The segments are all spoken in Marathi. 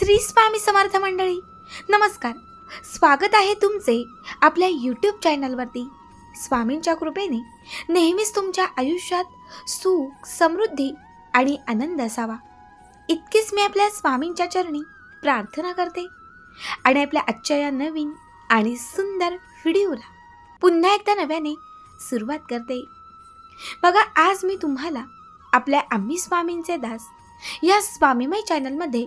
श्री स्वामी समर्थ मंडळी नमस्कार. स्वागत आहे तुमचे आपल्या यूट्यूब चॅनलवरती स्वामींच्या कृपेने नेहमीच तुमच्या आयुष्यात सुख समृद्धी आणि आनंद असावा. इतकीच मी आपल्या स्वामींच्या चरणी प्रार्थना करते आणि आपल्या आजच्या या नवीन आणि सुंदर व्हिडिओला पुन्हा एकदा नव्याने सुरुवात करते. बघा आज मी तुम्हाला आपल्या आम्ही स्वामींचे दास या स्वामीमय चॅनलमध्ये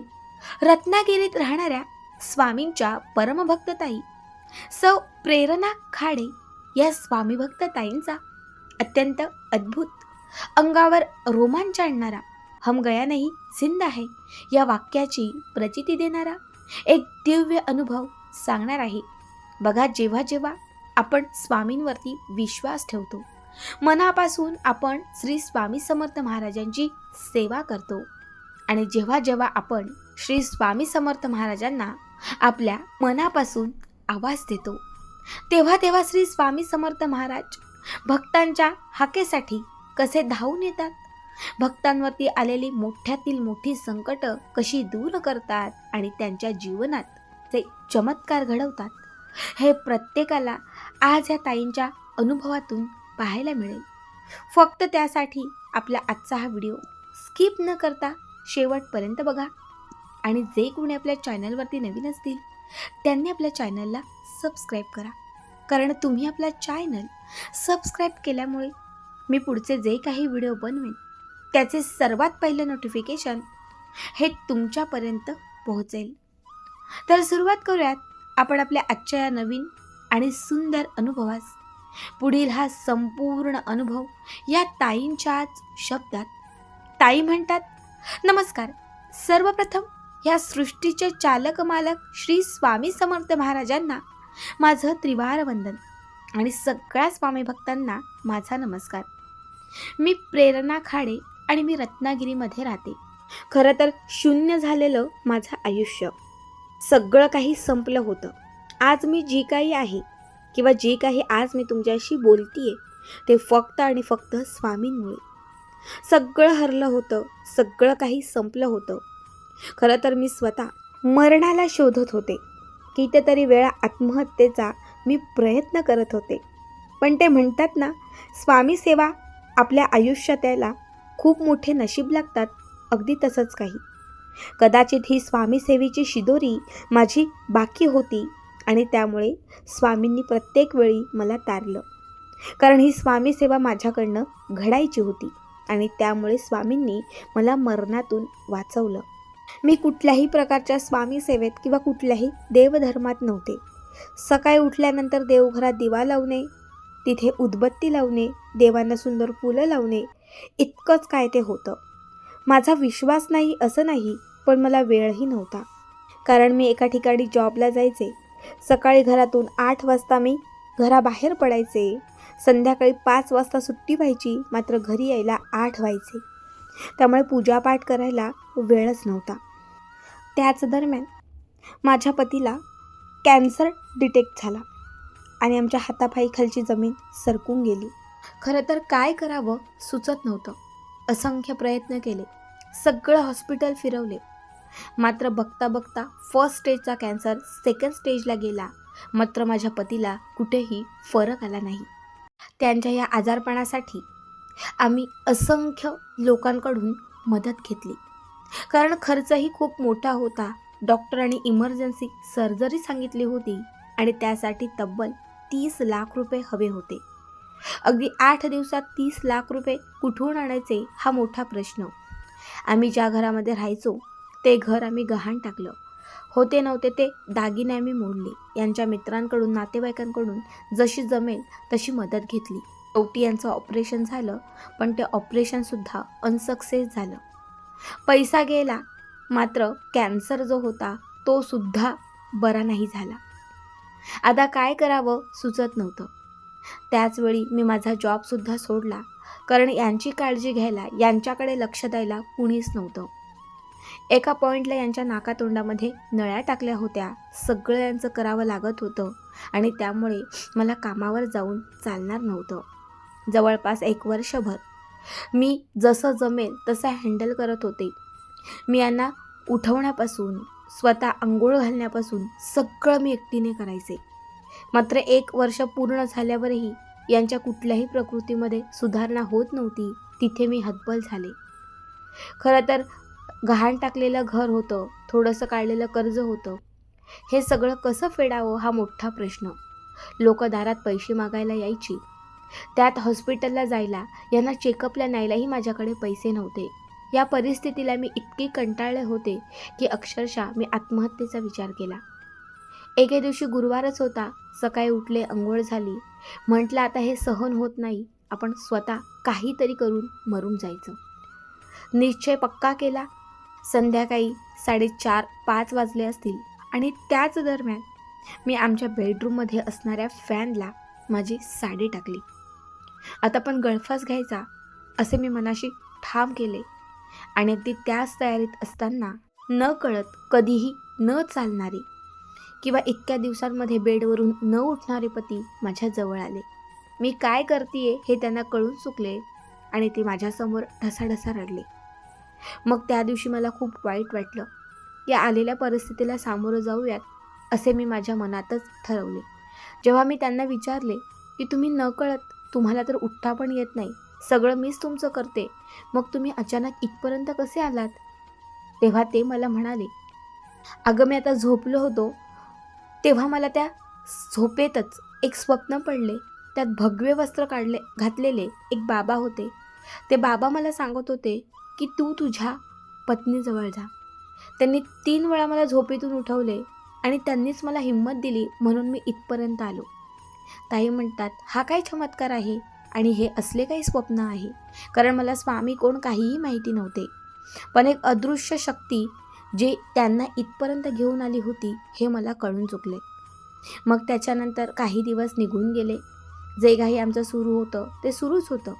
रत्नागिरीत राहणाऱ्या स्वामींच्या परमभक्तताई सौ प्रेरणा खाडे या स्वामीभक्तताईंचा अत्यंत अद्भुत अंगावर रोमांच आणणारा हम गया नाही आहे या वाक्याची प्रचिती देणारा एक दिव्य अनुभव सांगणार आहे. बघा जेव्हा जेव्हा आपण स्वामींवरती विश्वास ठेवतो मनापासून आपण श्री स्वामी समर्थ महाराजांची सेवा करतो आणि जेव्हा जेव्हा आपण श्री स्वामी समर्थ महाराजांना आपल्या मनापासून आवाज देतो तेव्हा तेव्हा श्री स्वामी समर्थ महाराज भक्तांच्या हाकेसाठी कसे धावून येतात? भक्तांवरती आलेली मोठ्यातील मोठी संकट कशी दूर करतात आणि त्यांच्या जीवनात ते चमत्कार घडवतात हे प्रत्येकाला आज या ताईंच्या अनुभवातून पाहायला मिळेल. फक्त त्यासाठी आपला आजचा हा व्हिडिओ स्किप न करता शेवटपर्यंत बघा. आणि जे कोणी आपल्या चॅनलवरती नवीन असतील त्यांनी आपल्या चॅनलला सबस्क्राईब करा. कारण तुम्ही आपला चॅनल सबस्क्राईब केल्यामुळे मी पुढचे जे काही व्हिडिओ बनवेन त्याचे सर्वात पहिलं नोटिफिकेशन हे तुमच्यापर्यंत पोहोचेल. तर सुरुवात करूयात आपण आपल्या आजच्या या नवीन आणि सुंदर अनुभवास. पुढील हा संपूर्ण अनुभव या ताईंच्याच शब्दात. ताई म्हणतात नमस्कार. सर्वप्रथम ह्या सृष्टीचे चालक मालक श्री स्वामी समर्थ महाराजांना माझं त्रिवार वंदन आणि सगळ्या स्वामी भक्तांना माझा नमस्कार. मी प्रेरणा खाडे आणि मी रत्नागिरीमध्ये राहते. खरं तर शून्य झालेलं माझं आयुष्य. सगळं काही संपलं होतं. आज मी जी काही आहे किंवा जे काही आज मी तुमच्याशी बोलतीये ते फक्त आणि फक्त स्वामींमुळे. सगळं हरलं होतं सगळं काही संपलं होतं. खरं तर मी स्वतः मरणाला शोधत होते. कितीतरी वेळा आत्महत्येचा मी प्रयत्न करत होते. पण ते म्हणतात ना स्वामी सेवा आपल्या आयुष्यात्याला खूप मोठे नशीब लागतात अगदी तसंच काही. कदाचित ही स्वामीसेवेची शिदोरी माझी बाकी होती आणि त्यामुळे स्वामींनी प्रत्येक वेळी मला तारलं. कारण ही स्वामीसेवा माझ्याकडनं घडायची होती. आणि त्यामुळे स्वामींनी मला मरणातून वाचवलं. मी कुठल्याही प्रकारच्या स्वामी सेवेत किंवा कुठल्याही देवधर्मात नव्हते. सकाळी उठल्यानंतर देवघरात दिवा लावणे तिथे उदबत्ती लावणे देवांना सुंदर फुलं लावणे इतकंच काय ते होतं. माझा विश्वास नाही असं नाही पण मला वेळही नव्हता. कारण मी एका ठिकाणी जॉबला जायचे. सकाळी घरातून आठ वाजता मी घराबाहेर पडायचे. संध्याकाळी पाच वाजता सुट्टी व्हायची मात्र घरी यायला आठ व्हायचे. त्यामुळे पूजापाठ करायला वेळच नव्हता. त्याच दरम्यान माझ्या पतीला कॅन्सर डिटेक्ट झाला आणि आमच्या हातापायीखालची जमीन सरकून गेली. खरं तर काय करावं सुचत नव्हतं. असंख्य प्रयत्न केले. सगळं हॉस्पिटल फिरवले. मात्र बघता बघता फर्स्ट स्टेजचा कॅन्सर सेकंड स्टेजला गेला. मात्र माझ्या पतीला कुठेही फरक आला नाही. त्यांच्या या आजारपणासाठी आम्ही असंख्य लोकांकडून मदत घेतली. कारण खर्चही खूप मोठा होता. डॉक्टरांनी इमर्जन्सी सर्जरी सांगितली होती आणि त्यासाठी तब्बल तीस लाख रुपये हवे होते. अगदी आठ दिवसात तीस लाख रुपये कुठून आणायचे हा मोठा प्रश्न. आम्ही ज्या घरामध्ये राहायचो ते घर आम्ही गहाण टाकलं. होते नव्हते ते दागिने मी मोडले. यांच्या मित्रांकडून नातेवाईकांकडून जशी जमेल तशी मदत घेतली. शेवटी यांचं ऑपरेशन झालं पण ते ऑपरेशनसुद्धा अनसक्सेस झालं. पैसा गेला मात्र कॅन्सर जो होता तो सुद्धा बरा नाही झाला. आता काय करावं सुचत नव्हतं. त्याचवेळी मी माझा जॉबसुद्धा सोडला कारण यांची काळजी घ्यायला यांच्याकडे लक्ष द्यायला कुणीच नव्हतं. एका पॉईंटला यांच्या नाकातोंडामध्ये नळ्या टाकल्या होत्या. सगळं यांचं करावं लागत होतं आणि त्यामुळे मला कामावर जाऊन चालणार नव्हतं. जवळपास एक वर्षभर मी जसं जमेल तसं हँडल करत होते. मी यांना उठवण्यापासून स्वतः आंघोळ घालण्यापासून सगळं मी एकटीने करायचे. मात्र एक वर्ष पूर्ण झाल्यावरही यांच्या कुठल्याही प्रकृतीमध्ये सुधारणा होत नव्हती तिथे मी हतबल झाले. खरं तर गहाण टाकलेलं घर होतं थोडंसं काढलेलं कर्ज होतं. हे सगळं कसं फेडावं हा मोठा प्रश्न. लोक दारात पैसे मागायला यायची. त्यात हॉस्पिटलला जायला यांना चेकअपला न्यायलाही माझ्याकडे पैसे नव्हते. या परिस्थितीला मी इतकी कंटाळले होते की अक्षरशः मी आत्महत्येचा विचार केला. एके दिवशी गुरुवारच होता सकाळी उठले अंघोळ झाली. म्हटलं आता हे सहन होत नाही आपण स्वतः काहीतरी करून मरून जायचं. निश्चय पक्का केला संध्याकाळी साडेचार पाच वाजले असतील. आणि त्याच दरम्यान मी आमच्या बेडरूममध्ये असणाऱ्या फॅनला माझी साडी टाकली. आता पण गळफास घ्यायचा असे मी मनाशी ठाम केले. आणि अगदी त्याच तयारीत असताना न कळत कधीही न चालणारे किंवा इतक्या दिवसांमध्ये बेडवरून न उठणारे पती माझ्या जवळ आले. मी काय करतीये हे त्यांना कळून चुकले आणि ते माझ्यासमोर ढसाढसा रडले. मग त्या दिवशी मला खूप वाईट वाटलं. या आलेल्या परिस्थितीला सामोरं जाऊयात असे मी माझ्या मनातच ठरवले. जेव्हा मी त्यांना विचारले की तुम्ही न कळत तुम्हाला तर उठता पण येत नाही. सगळं मीच तुमचं करते. मग तुम्ही अचानक इथपर्यंत कसे आलात? तेव्हा ते मला म्हणाले अगं मी आता झोपलो होतो. तेव्हा मला त्या झोपेतच एक स्वप्न पडले. त्यात भगवे वस्त्र काढले घातलेले एक बाबा होते. ते बाबा मला सांगत होते की तू तुझ्या पत्नीजवळ जा. त्यांनी तीन वेळा मला झोपेतून उठवले आणि त्यांनीच मला हिंमत दिली म्हणून मी इथपर्यंत आलो. ताई म्हणतात हा काय चमत्कार आहे आणि हे असले काही स्वप्न आहे? कारण मला स्वामी कोण काहीही माहिती नव्हते. पण एक अदृश्य शक्ती जे त्यांना इथपर्यंत घेऊन आली होती हे मला कळून चुकले. मग त्याच्यानंतर काही दिवस निघून गेले. जे काही आमचं सुरू होतं ते सुरूच होतं.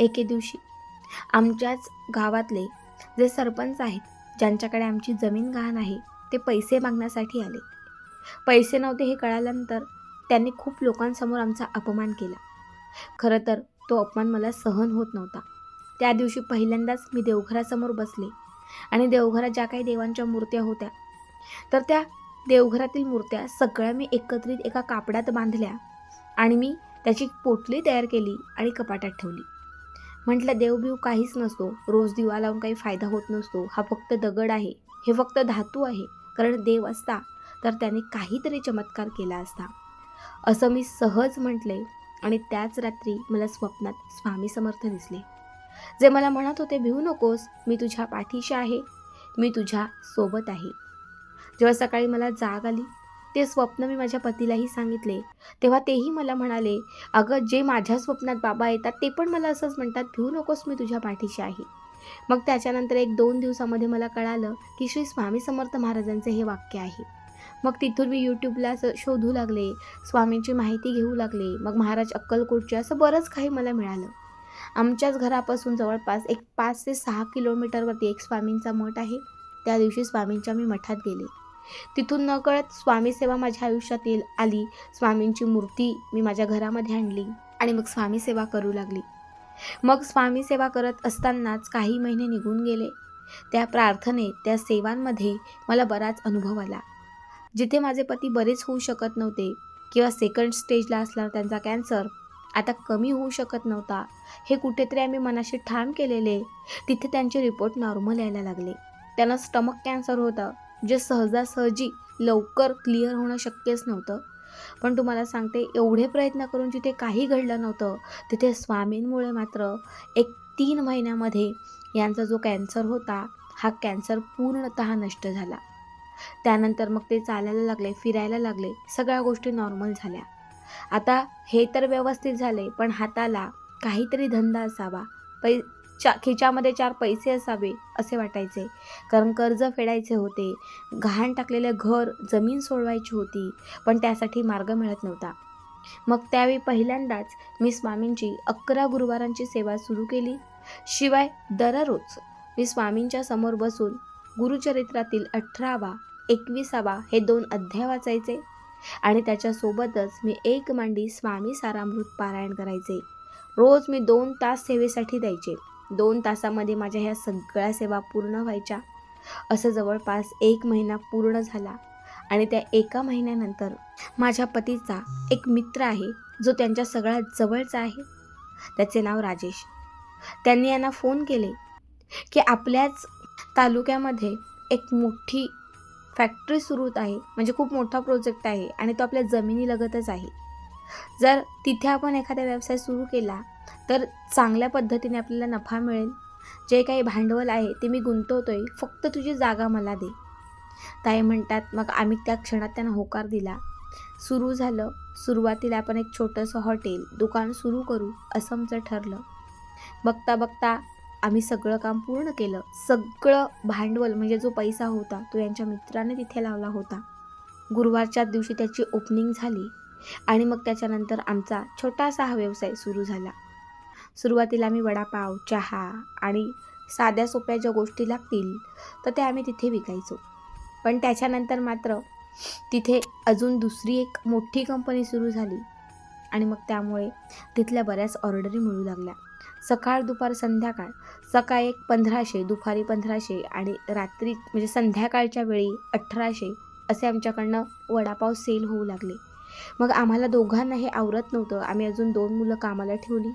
एके दिवशी आमच्याच गावातले जे सरपंच आहेत ज्यांच्याकडे आमची जमीन गहाण आहे ते पैसे मागण्यासाठी आले. पैसे नव्हते हे कळाल्यानंतर त्यांनी खूप लोकांसमोर आमचा अपमान केला. खरं तर तो अपमान मला सहन होत नव्हता. त्या दिवशी पहिल्यांदाच मी देवघरासमोर बसले आणि देवघरात ज्या काही देवांच्या मूर्त्या होत्या तर त्या देवघरातील मूर्त्या सगळ्या मी एकत्रित एका कापडात बांधल्या आणि मी त्याची पोटली तयार केली आणि कपाटात ठेवली. म्हटलं देवबिव काहीच नसतो. रोज दिवा लावून काही फायदा होत नसतो. हा फक्त दगड आहे. हे फक्त धातू आहे. कारण देव असता. तर त्याने काहीतरी चमत्कार केला असता. असं मी सहज म्हटले आणि त्याच रात्री मला स्वप्नात स्वामी समर्थ दिसले. जे मला म्हणत होते भिवू नकोस. मी तुझ्या पाठीशी आहे. मी तुझ्या सोबत आहे. जेव्हा सकाळी मला जाग आली ते स्वप्न मी माझ्या पतीलाही सांगितले. तेव्हा तेही मला म्हणाले अगं जे माझ्या स्वप्नात बाबा येतात ते पण मला असंच म्हणतात भिवू नकोस मी तुझ्या पाठीशी आहे. मग त्याच्यानंतर एक दोन दिवसामध्ये मला कळालं की श्री स्वामी समर्थ महाराजांचे हे वाक्य आहे. मग तिथून मी यूट्यूबला असं शोधू लागले स्वामींची माहिती घेऊ लागले मग महाराज अक्कलकोटचे असं बरंच काही मला मिळालं. आमच्याच घरापासून जवळपास एक पाच ते सहा किलोमीटरवरती एक स्वामींचा मठ आहे. त्या दिवशी स्वामींच्या मी मठात गेले. तिथून नकळत स्वामी सेवा माझ्या आयुष्यात येईल आली. स्वामींची मूर्ती मी माझ्या घरामध्ये आणली आणि मग स्वामी सेवा करू लागली. मग स्वामी सेवा करत असतानाच काही महिने निघून गेले. त्या प्रार्थनेत त्या सेवांमध्ये मला बराच अनुभव आला. जिथे माझे पती बरेच होऊ शकत नव्हते किंवा सेकंड स्टेजला असला त्यांचा कॅन्सर आता कमी होऊ शकत नव्हता हे कुठेतरी आम्ही मनाशी ठाम केलेले तिथे त्यांचे रिपोर्ट नॉर्मल यायला लागले. त्यांना स्टमक कॅन्सर होतं. जे सहजासहजी लवकर क्लिअर होणं शक्यच नव्हतं. पण तुम्हाला सांगते एवढे प्रयत्न करून जिथे काही घडलं नव्हतं तिथे स्वामींमुळे मात्र एक तीन महिन्यामध्ये यांचा जो कॅन्सर होता हा कॅन्सर पूर्णत नष्ट झाला. त्यानंतर मग ते चालायला लागले फिरायला लागले सगळ्या गोष्टी नॉर्मल झाल्या. आता हे तर व्यवस्थित झाले पण हाताला काहीतरी धंदा असावा. पै चा खिच्यामध्ये चार पैसे असावे असे वाटायचे. कारण कर्ज फेडायचे होते. गहाण टाकलेलं घर जमीन सोडवायची होती पण त्यासाठी मार्ग मिळत नव्हता. मग त्यावेळी पहिल्यांदाच मी स्वामींची अकरा गुरुवारांची सेवा सुरू केली. शिवाय दररोज मी स्वामींच्या समोर बसून गुरुचरित्रातील अठरावा एकविसावा हे दोन अध्याय वाचायचे आणि त्याच्यासोबतच मी एक मांडी स्वामी सारामृत पारायण करायचे. रोज मी दोन तास सेवेसाठी द्यायचे. दोन तासामध्ये माझ्या ह्या सगळ्या सेवा पूर्ण व्हायच्या. असं जवळपास एक महिना पूर्ण झाला आणि त्या एका महिन्यानंतर माझ्या पतीचा एक मित्र आहे जो त्यांच्या सगळ्यात जवळचा आहे. त्याचे नाव राजेश. त्यांनी यांना फोन केले की आपल्याच तालुक्यामध्ये एक मोठी फॅक्टरी सुरू होत आहे म्हणजे खूप मोठा प्रोजेक्ट आहे आणि तो आपल्या जमिनीलगतच आहे. जर तिथे आपण एखादा व्यवसाय सुरू केला तर चांगल्या पद्धतीने आपल्याला नफा मिळेल. जे काही भांडवल आहे ते मी गुंतवतो आहे फक्त तुझी जागा मला दे. ताई म्हणतात मग आम्ही त्या क्षणात त्यांना होकार दिला. सुरू झालं. सुरुवातीला आपण एक छोटंसं हॉटेल दुकान सुरू करू असं आमचं ठरलं. बघता बघता आम्ही सगळं काम पूर्ण केलं. सगळं भांडवल म्हणजे जो पैसा होता तो यांच्या मित्राने तिथे लावला होता. गुरुवारच्या दिवशी त्याची ओपनिंग झाली आणि मग त्याच्यानंतर आमचा छोटासा हा व्यवसाय सुरू झाला. सुरुवातीला आम्ही वडापाव चहा आणि साध्या सोप्या ज्या गोष्टी लागतील तर त्या आम्ही तिथे विकायचो. पण त्याच्यानंतर मात्र तिथे अजून दुसरी एक मोठी कंपनी सुरू झाली आणि मग त्यामुळे तिथल्या बऱ्याच ऑर्डरी मिळू लागल्या. सकाळ दुपार संध्याकाळ. सकाळी एक पंधराशे दुपारी पंधराशे आणि रात्री म्हणजे संध्याकाळच्या वेळी अठराशे असे आमच्याकडनं वडापाव सेल होऊ लागले. मग आम्हाला दोघांना हे आवरत नव्हतं. आम्ही अजून दोन मुलं कामाला ठेवली.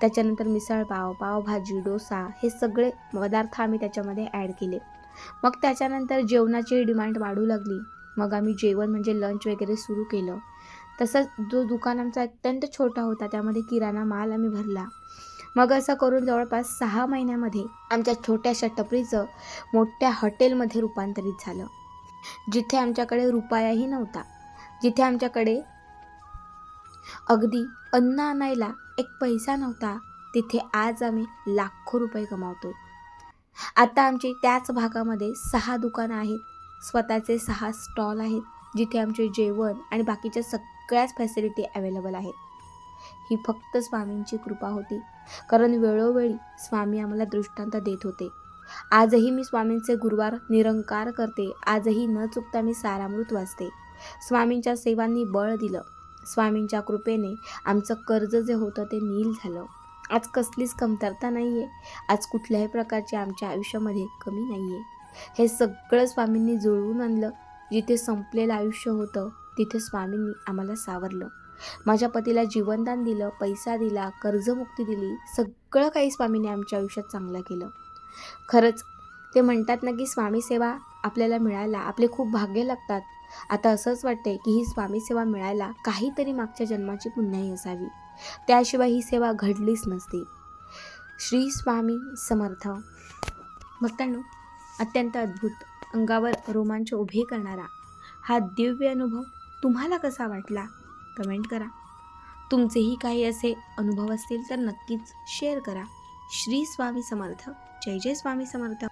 त्याच्यानंतर मिसळपाव पावभाजी डोसा हे सगळे पदार्थ आम्ही त्याच्यामध्ये ॲड केले. मग त्याच्यानंतर जेवणाची डिमांड वाढू लागली. मग आम्ही जेवण म्हणजे लंच वगैरे सुरू केलं. तसंच जो दुकान आमचा अत्यंत छोटा होता त्यामध्ये किराणा माल आम्ही भरला. मग असं करून जवळपास सहा महिन्यामध्ये आमच्या छोट्याशा टपरीचं मोठ्या हॉटेलमध्ये रूपांतरित झालं. जिथे आमच्याकडे रुपयाही नव्हता. जिथे आमच्याकडे अगदी अन्न आणायला एक पैसा नव्हता. तिथे आज आम्ही लाखो रुपये कमावतो. आता आमची त्याच भागामध्ये सहा दुकानं आहेत. स्वतःचे सहा स्टॉल आहेत जिथे आमचे जेवण आणि बाकीच्या सगळ्याच फॅसिलिटी अवेलेबल आहेत. ही फक्त स्वामींची कृपा होती कारण वेळोवेळी स्वामी आम्हाला दृष्टांत देत होते. आजही मी स्वामींचे गुरुवार निरंकार करते आजही न चुकता मी सारामृत वाचते. स्वामींच्या सेवांनी बळ दिलं. स्वामींच्या कृपेने आमचं कर्ज जे होतं ते नील झालं. आज कसलीच कमतरता नाही आहे आज कुठल्याही प्रकारची आमच्या आयुष्यामध्ये कमी नाही आहे हे सगळं स्वामींनी जुळवून आणलं. जिथे संपलेलं आयुष्य होतं तिथे स्वामींनी आम्हाला सावरलं. माझ्या पतीला जीवनदान दिलं पैसा दिला कर्जमुक्ती दिली सगळं काही स्वामींनी आमच्या आयुष्यात चांगलं केलं. खरंच ते म्हणतात ना की स्वामी सेवा आपल्याला मिळायला आपले खूप भाग्य लागतात. आता असंच वाटते की ही स्वामी सेवा मिळायला काहीतरी मागच्या जन्माची पुण्याई असावी. त्याशिवाय ही सेवा घडलीच नसती. श्री स्वामी समर्थ. भक्तांनो अत्यंत अद्भुत अंगावर रोमांच उभे करणारा हा दिव्य अनुभव तुम्हाला कसा वाटला? कमेंट करा. तुमचेही काही असे अनुभव असतील तर नक्कीच शेअर करा. श्री स्वामी समर्थ. जय जय स्वामी समर्थ.